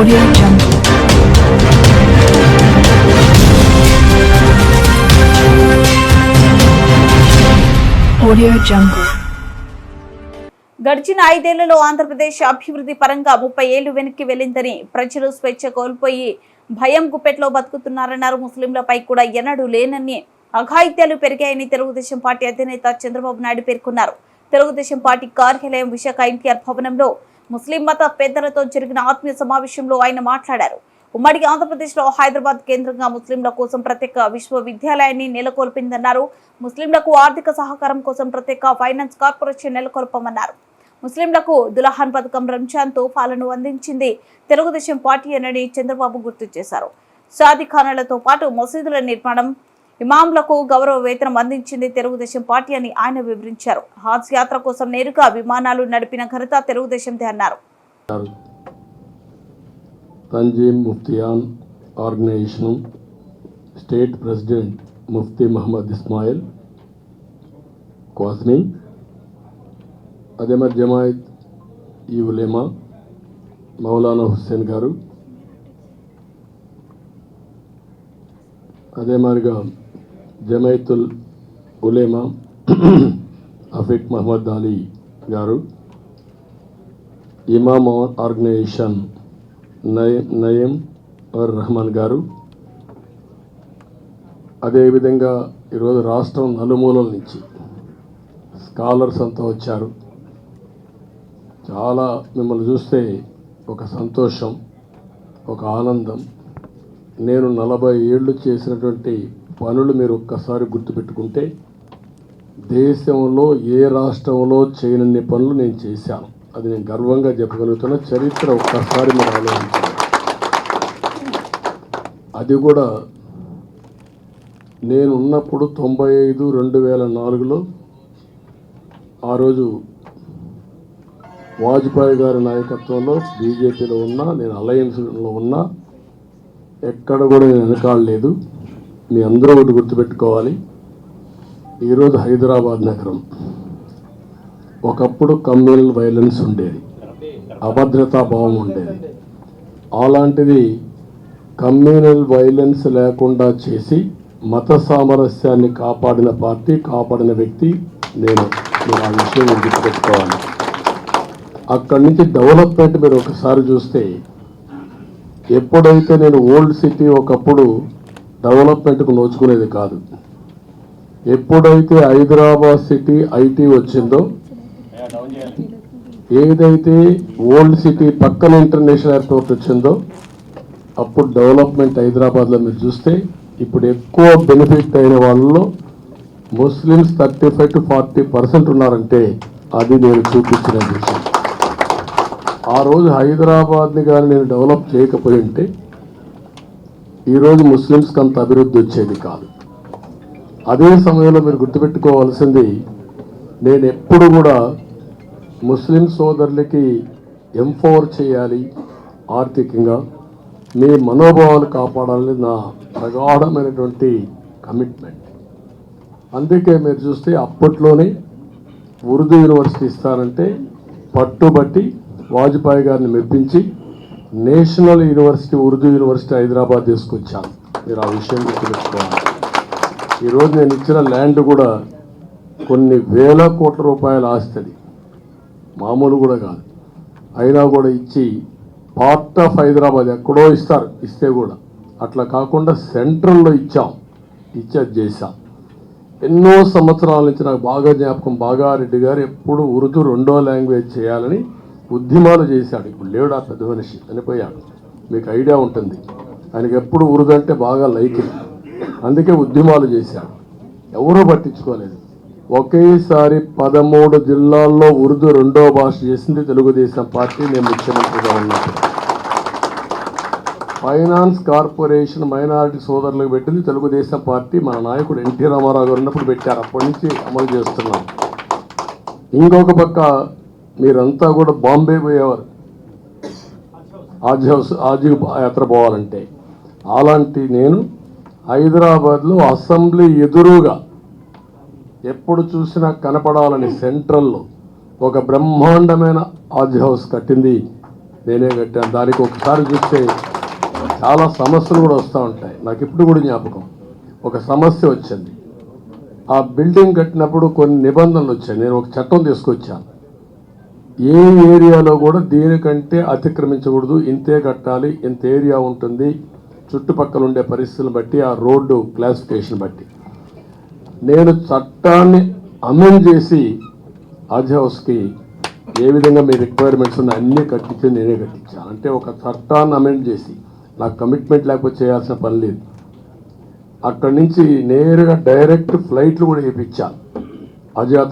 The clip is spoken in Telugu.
Audio Jungle. Audio Jungle. గడిచిన ఐదేళ్ళలో ఆంధ్రప్రదేశ్ అభివృద్ధి పరంగా ముప్పై ఏళ్ళు వెనక్కి వెళ్ళిందని ప్రజలు స్వేచ్ఛ కోల్పోయి భయం గుప్పెట్లో బతుకుతున్నారన్నారు ముస్లింలపై కూడా ఎన్నడూ లేనని అఘాయిత్యాలు పెరిగాయని తెలుగుదేశం పార్టీ అధినేత చంద్రబాబు నాయుడు పేర్కొన్నారు తెలుగుదేశం పార్టీ కార్యాలయం విశాఖ ఎన్టీఆర్ భవనంలో ముస్లిం మత పెద్దలతో జరిగిన ఆత్మీయ సమావేశంలో ఆయన మాట్లాడారు. ఉమ్మడి ఆంధ్రప్రదేశ్లో హైదరాబాద్ కేంద్రంగా ముస్లింల కోసం ప్రత్యేక విశ్వవిద్యాలయాన్ని నెలకొల్పిందన్నారు. ముస్లింలకు ఆర్థిక సహకారం కోసం ప్రత్యేక ఫైనాన్స్ కార్పొరేషన్ నెలకొల్పమన్నారు. ముస్లింలకు దులహాన్ పథకం రంజాన్ తోఫాలను అందించింది తెలుగుదేశం పార్టీ అనని చంద్రబాబు గుర్తు చేశారు. షాదీఖానాలతో పాటు మసీదుల నిర్మాణం ఇమాంలకు గౌరవ వేతనం అందించింది తెలుగుదేశం పార్టీ అని ఆయన వివరించారు. హాజ్ యాత్ర కోసం నేరుగా విమానాలు నడిపిన ఘనత తెలుగుదేశందే అన్నారు. Tanzeem Muftiyan organisation state president Mufti Mohammed Ismail Qasmi అదే మరి జమాయత్ ఈ ఉలేమా మౌలానా హుస్సేన్ గారు అదే మాదిరిగా జమైతుల్ ఉలేమా అఫీక్ మహమ్మద్ అలీ గారు ఇమామ్ ఆర్గనైజేషన్ నయ నయం ఆర్ రహమాన్ గారు. అదేవిధంగా ఈరోజు రాష్ట్రం నలుమూలల నుంచి స్కాలర్స్ అంతా వచ్చారు. చాలా మిమ్మల్ని చూస్తే ఒక సంతోషం ఒక ఆనందం. నేను నలభై ఏళ్ళు చేసినటువంటి పనులు మీరు ఒక్కసారి గుర్తుపెట్టుకుంటే దేశంలో ఏ రాష్ట్రంలో చేయనన్ని పనులు నేను చేశాను. అది నేను గర్వంగా చెప్పగలుగుతున్న చరిత్ర ఒక్కసారి మీరు ఆలోచించాలి. అది కూడా నేను ఉన్నప్పుడు తొంభై ఐదు రెండు వేల నాలుగులో ఆ రోజు వాజ్పేయి గారి నాయకత్వంలో బీజేపీలో ఉన్నా నేను అలయన్స్లో ఉన్నా ఎక్కడ కూడా నేను వెనకాడలేదు. మీ అందరూ ఒకటి గుర్తుపెట్టుకోవాలి. ఈరోజు హైదరాబాద్ నగరం. ఒకప్పుడు కమ్యూనల్ వైలెన్స్ ఉండేది. అభద్రతా భావం ఉండేది. అలాంటిది కమ్యూనల్ వైలెన్స్ లేకుండా చేసి మత సామరస్యాన్ని కాపాడిన పార్టీ కాపాడిన వ్యక్తి నేను. మీరు ఆ విషయం గుర్తుపెట్టుకోవాలి. అక్కడి నుంచి డెవలప్మెంట్ మీరు ఒకసారి చూస్తే ఎప్పుడైతే నేను ఓల్డ్ సిటీ ఒకప్పుడు డెవలప్మెంట్కు నోచుకునేది కాదు. ఎప్పుడైతే హైదరాబాద్ సిటీ ఐటీ వచ్చిందో ఏదైతే ఓల్డ్ సిటీ పక్కన ఇంటర్నేషనల్ ఎయిర్పోర్ట్ వచ్చిందో అప్పుడు డెవలప్మెంట్ హైదరాబాద్లో మీరు చూస్తే ఇప్పుడు ఎక్కువ బెనిఫిట్ అయిన వాళ్ళలో Muslims thirty five to forty percent ఉన్నారంటే అది నేను చూపించిన విషయం. ఆ రోజు హైదరాబాద్ని కానీ నేను డెవలప్ చేయకపోయి ఉంటే ఈరోజు ముస్లిమ్స్కి అంత అభివృద్ధి వచ్చేది కాదు. అదే సమయంలో మీరు గుర్తుపెట్టుకోవాల్సింది నేను ఎప్పుడు కూడా ముస్లిం సోదరులకి ఎంపవర్ చేయాలి ఆర్థికంగా. మీ మనోభావాలు కాపాడాలని నా ప్రగాఢమైనటువంటి కమిట్మెంట్. అందుకే మీరు చూస్తే అప్పట్లోనే ఉర్దూ యూనివర్సిటీ ఇస్తారంటే పట్టుబట్టి వాజ్పేయి గారిని మెప్పించి national university Urdu university Hyderabad తీసుకొచ్చాను మీరు ఆ విషయం గుర్తుపెట్టుకోవాలి. ఈరోజు నేను ఇచ్చిన ల్యాండ్ కూడా కొన్ని వేల కోట్ల రూపాయల ఆస్తుంది. మామూలు కూడా కాదు. అయినా కూడా ఇచ్చి పార్ట్ ఆఫ్ హైదరాబాద్ ఎక్కడో ఇస్తారు ఇస్తే కూడా. అట్లా కాకుండా సెంట్రల్లో ఇచ్చాం. ఇచ్చా చేశాం. ఎన్నో సంవత్సరాల నుంచి నాకు బాగా జ్ఞాపకం. బాగా రెడ్డి గారు ఎప్పుడు ఉర్దూ రెండో లాంగ్వేజ్ చేయాలని ఉద్యమాలు చేశాడు. ఇప్పుడు లేడు ఆ పెద్ద మనిషి. చనిపోయాడు. మీకు ఐడియా ఉంటుంది. ఆయనకి ఎప్పుడు ఉర్దూ అంటే బాగా లైక్ అందుకే ఉద్యమాలు చేశాడు. ఎవరూ పట్టించుకోలేదు. ఒకేసారి పదమూడు జిల్లాల్లో ఉర్దూ రెండో భాష చేసింది తెలుగుదేశం పార్టీ. నేను ముఖ్యమంత్రిగా ఉన్నాను ఫైనాన్స్ కార్పొరేషన్ మైనారిటీ సోదరులకు పెట్టింది తెలుగుదేశం పార్టీ. మన నాయకుడు ఎన్టీ రామారావు గారు ఉన్నప్పుడు పెట్టారు. అప్పటి నుంచి అమలు చేస్తున్నాం. ఇంకొక పక్క మీరంతా కూడా బాంబే పోయేవారు. ఆజ్ ఆజీవ్ యాత్ర పోవాలంటే. అలాంటి నేను హైదరాబాద్లో అసెంబ్లీ ఎదురుగా ఎప్పుడు చూసినా కనపడాలని సెంట్రల్లో ఒక బ్రహ్మాండమైన ఆజ్ హౌస్ కట్టింది. నేనే కట్టాను. దానికి ఒకసారి చూస్తే చాలా సమస్యలు కూడా వస్తూ ఉంటాయి. నాకు ఇప్పుడు కూడా జ్ఞాపకం. ఒక సమస్య వచ్చింది. ఆ బిల్డింగ్ కట్టినప్పుడు కొన్ని నిబంధనలు వచ్చాయి. నేను ఒక చట్టం తీసుకొచ్చాను. ఏ ఏరియాలో కూడా దీనికంటే అతిక్రమించకూడదు. ఇంతే కట్టాలి ఇంత ఏరియా ఉంటుంది. చుట్టుపక్కల ఉండే పరిస్థితులను బట్టి ఆ రోడ్డు క్లాసిఫికేషన్ బట్టి. నేను చట్టాన్ని అమెండ్ చేసి హజ్ హౌస్కి ఏ విధంగా మీ రిక్వైర్మెంట్స్ ఉన్నాయి అన్నీ కట్టించి నేనే కట్టించాను. అంటే ఒక చట్టాన్ని అమెండ్ చేసి నాకు కమిట్మెంట్ లేకపోతే చేయాల్సిన పని లేదు. అక్కడి నుంచి నేరుగా డైరెక్ట్ ఫ్లైట్లు కూడా వేయించాను. అజాత